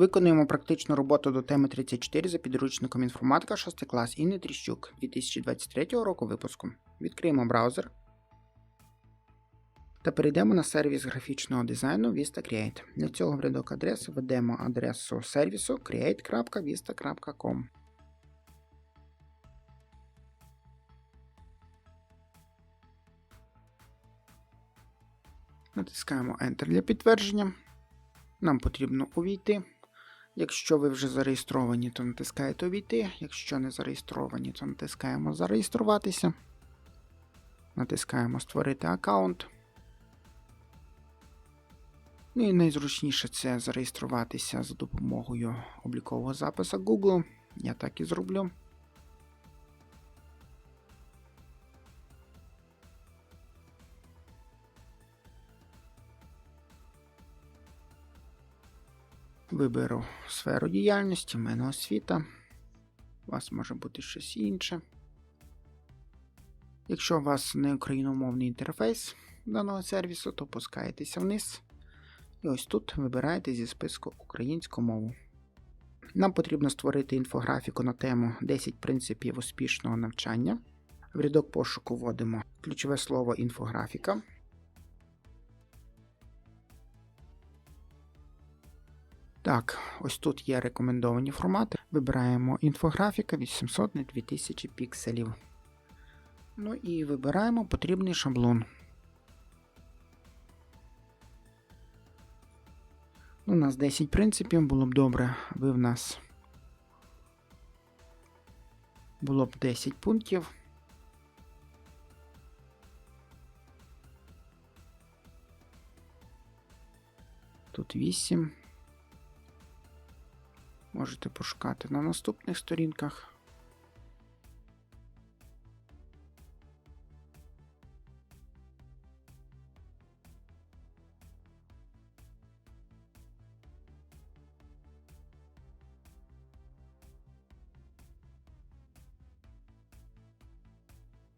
Виконуємо практичну роботу до теми 34 за підручником інформатика 6 клас Інни Тріщук 2023 року випуску. Відкриємо браузер та перейдемо на сервіс графічного дизайну Vista Create. Для цього в рядок адрес введемо адресу сервісу create.vista.com. Натискаємо Enter для підтвердження. Нам потрібно увійти. Якщо ви вже зареєстровані, то натискаєте Увійти. Якщо не зареєстровані, то натискаємо Зареєструватися. Натискаємо Створити аккаунт. Ну і найзручніше це зареєструватися за допомогою облікового запису Google. Я так і зроблю. Виберу сферу діяльності, в мене освіта. У вас може бути щось інше. Якщо у вас не україномовний інтерфейс даного сервісу, то опускаєтеся вниз. І ось тут вибираєте зі списку українську мову. Нам потрібно створити інфографіку на тему 10 принципів успішного навчання. В рядок пошуку вводимо ключове слово інфографіка. Так, ось тут є рекомендовані формати. Вибираємо інфографіка 800 на 2000 пікселів. Ну і вибираємо потрібний шаблон. Ну, У нас 10 принципів, було б добре, аби в нас було б 10 пунктів. Тут 8. Можете пошукати на наступних сторінках.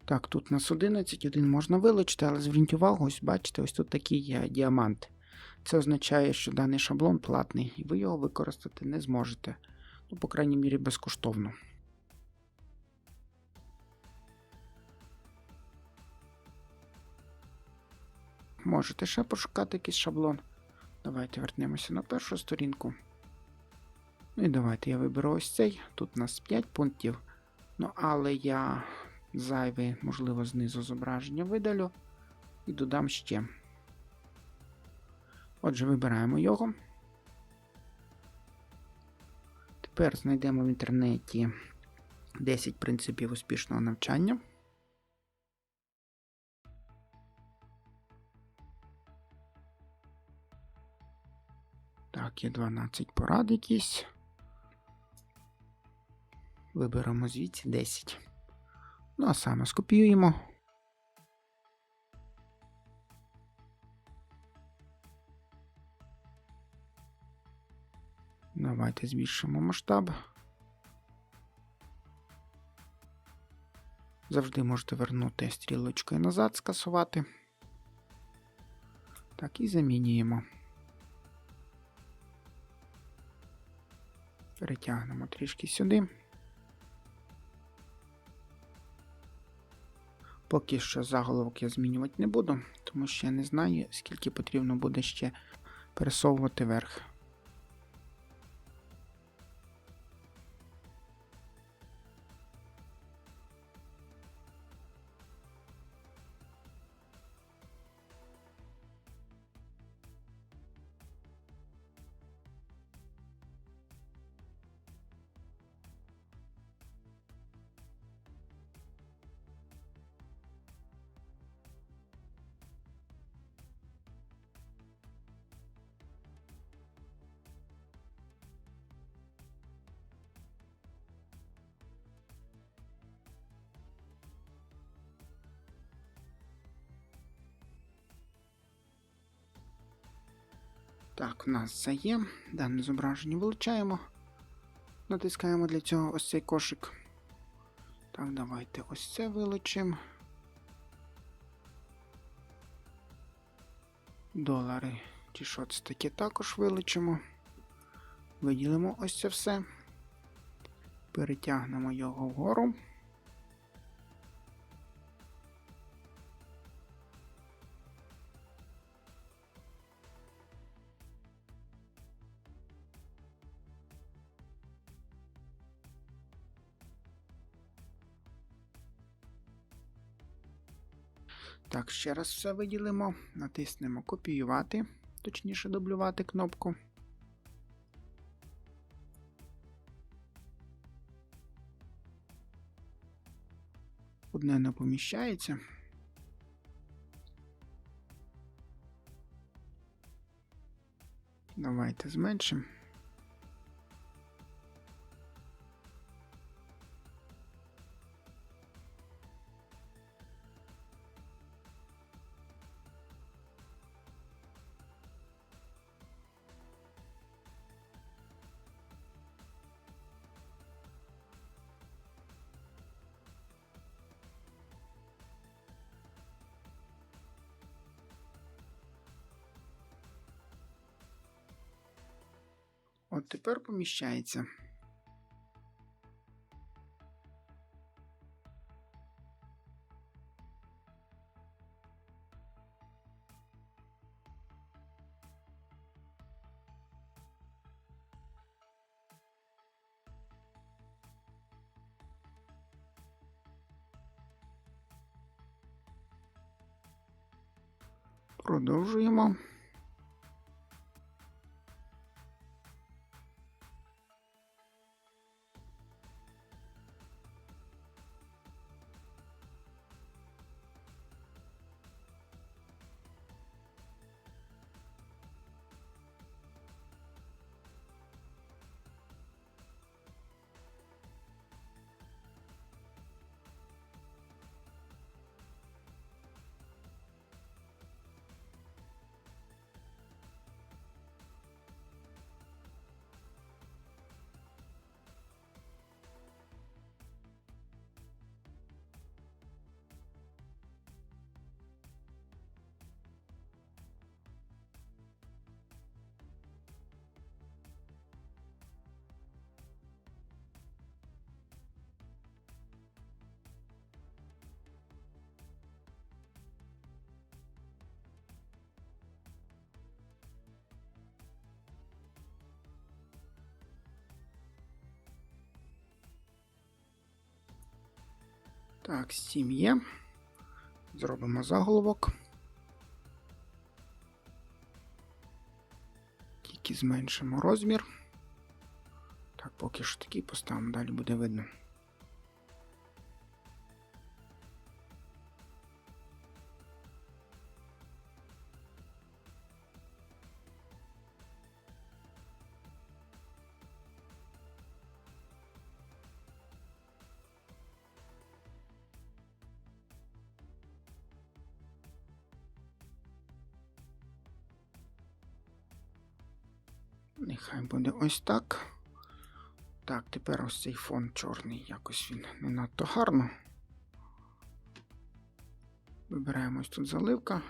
Так, тут нас 11, один можна вилучити, але зверніть увагу, ось бачите, ось тут такий є діамант. Це означає, що даний шаблон платний, і ви його використати не зможете. Ну, по крайній мірі, безкоштовно. Можете ще пошукати якийсь шаблон. Давайте вернемося на першу сторінку. Ну і давайте я виберу ось цей. Тут у нас 5 пунктів. Ну, але я зайве, можливо, знизу зображення видалю і додам ще. Отже, вибираємо його. Тепер знайдемо в інтернеті 10 принципів успішного навчання. Так, є 12 порад якісь. Виберемо звідси 10. Ну, а саме скопіюємо. Давайте збільшимо масштаб. Завжди можете вернути стрілочкою назад, скасувати. Так, і замінюємо. Перетягнемо трішки сюди. Поки що заголовок я змінювати не буду, тому що я не знаю, скільки потрібно буде ще пересовувати вверх. Так, у нас це є. Дане зображення вилучаємо. Натискаємо для цього ось цей кошик. Так, давайте ось це вилучимо. Долари. Чи що це таке також вилучимо. Виділимо ось це все. Перетягнемо його вгору. Так, ще раз все виділимо, натиснемо копіювати, точніше дублювати кнопку. Одне не поміщається. Давайте зменшимо. От тепер поміщається. Продовжуємо. Так, Steam є. Зробимо заголовок. Тільки зменшимо розмір. Так, поки що такий поставимо, далі буде видно. Нехай буде ось так. Так, тепер ось цей фон чорний, якось він не надто гарно. Вибираємо ось тут заливка.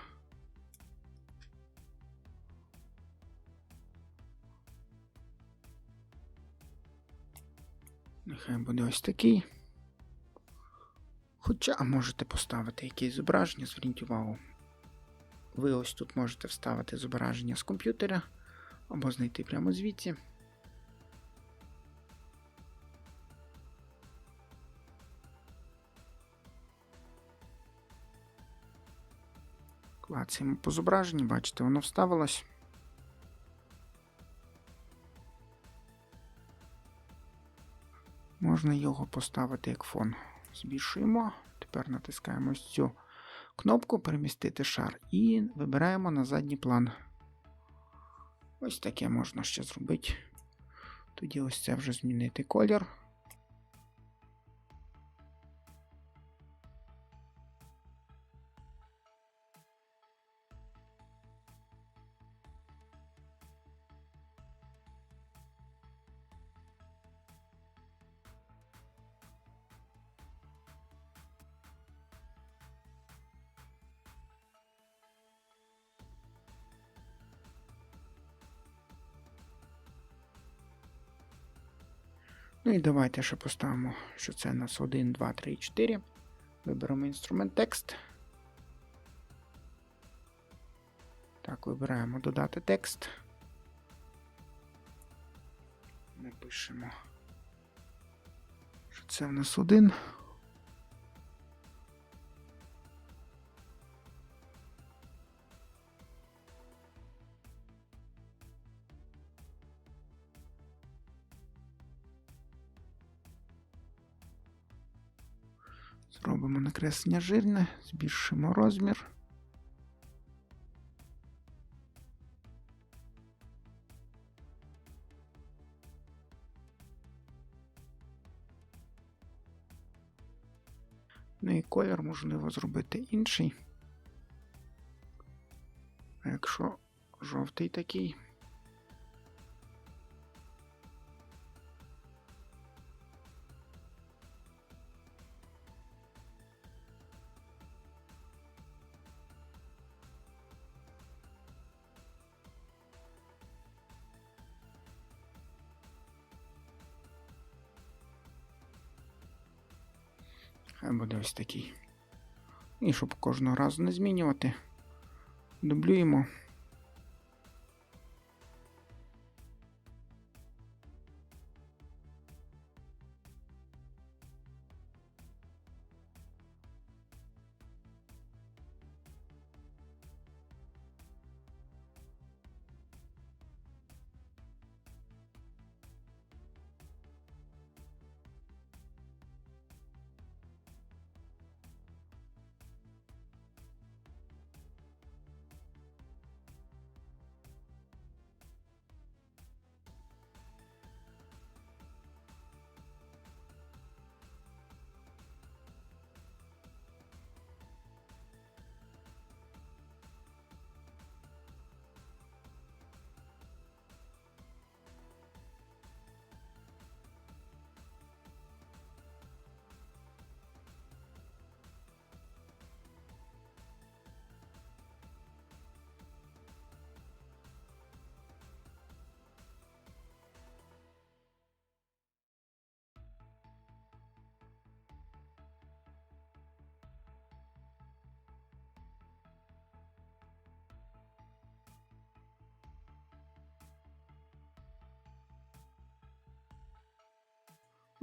Нехай буде ось такий. Хоча можете поставити якесь зображення, зверніть увагу. Ви ось тут можете вставити зображення з комп'ютера або знайти прямо звідси. Клацаємо по зображенні, бачите, воно вставилось. Можна його поставити як фон. Збільшуємо. Тепер натискаємо цю кнопку перемістити шар і вибираємо на задній план. Ось таке можна ще зробити. Тоді ось це вже змінити колір. Ну і давайте ще поставимо, що це у нас 1, 2, 3, 4. Виберемо інструмент текст. Так, вибираємо додати текст. Напишемо, що це в нас один. Зробимо жирне, збільшимо розмір. Ну і колір можливо зробити інший. Якщо жовтий такий. Хай буде ось такий. І щоб кожного разу не змінювати, дублюємо.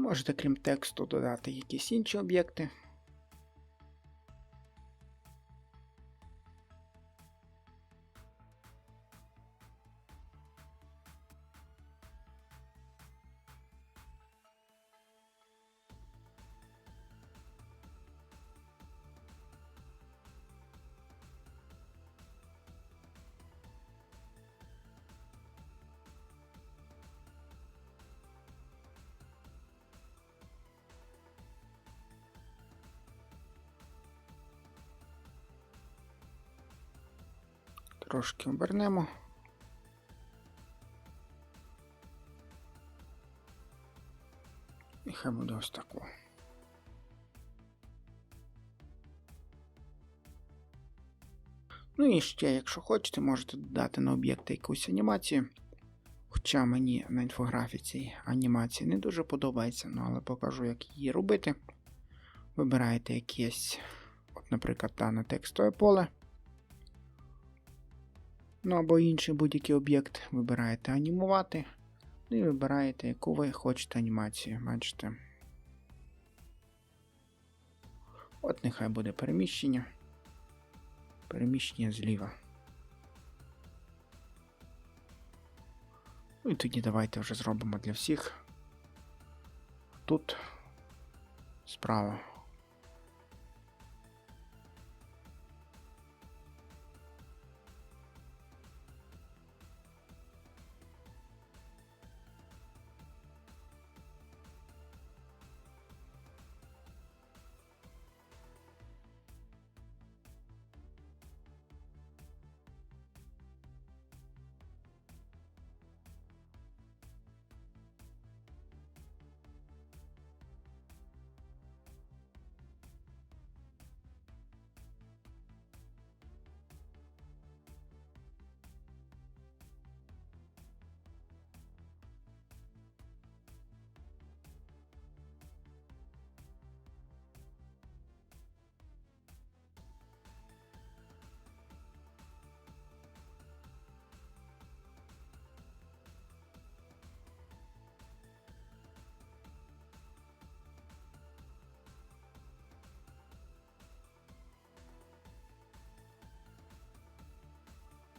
Можете, крім тексту, додати якісь інші об'єкти. Трошки обернемо. І хай буде ось тако. Ну і ще, якщо хочете, можете додати на об'єкти якусь анімацію. Хоча мені на інфографіці анімація не дуже подобається, ну але покажу, як її робити. Вибираєте якесь, от, наприклад, дане текстове поле. Ну або інший будь-який об'єкт вибираєте анімувати. Ну і вибираєте, яку ви хочете анімацію. Бачите. От нехай буде переміщення. Переміщення зліва. Ну і тоді давайте вже зробимо для всіх. Тут справа.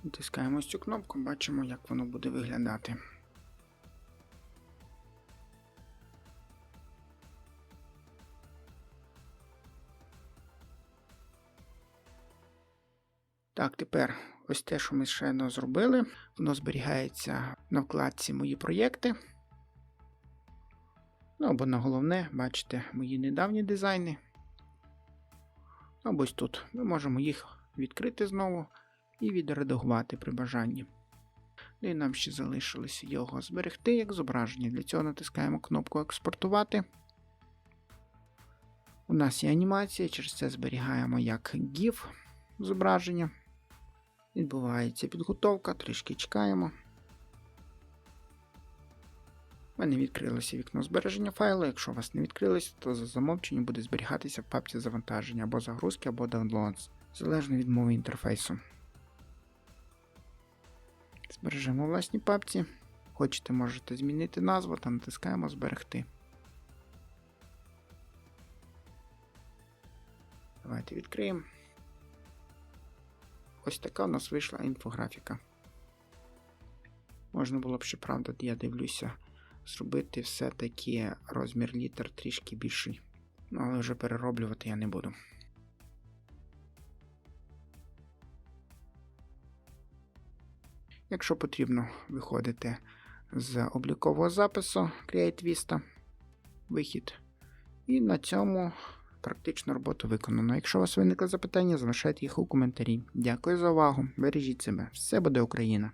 Натискаємо цю кнопку, бачимо, як воно буде виглядати. Так, тепер ось те, що ми щойно зробили, воно зберігається на вкладці Мої проєкти. Ну або на головне, бачите, мої недавні дизайни. Або ось тут. Ми можемо їх відкрити знову і відредагувати при бажанні. Ну і нам ще залишилося його зберегти як зображення. Для цього натискаємо кнопку Експортувати. У нас є анімація, через це зберігаємо як GIF зображення. Відбувається підготовка, трішки чекаємо. У мене відкрилося вікно збереження файлу. Якщо у вас не відкрилося, то за замовченням буде зберігатися в папці завантаження або загрузки, або downloads, залежно від мови інтерфейсу. Збережемо у власній папці. Хочете, можете змінити назву та натискаємо Зберегти. Давайте відкриємо. Ось така у нас вийшла інфографіка. Можна було б, щоправда, я дивлюся, зробити все-таки розмір літер трішки більший. Ну, але вже перероблювати я не буду. Якщо потрібно, виходите з облікового запису Create Vista, вихід. І на цьому практично роботу виконано. Якщо у вас виникли запитання, залишайте їх у коментарі. Дякую за увагу. Бережіть себе. Все буде Україна!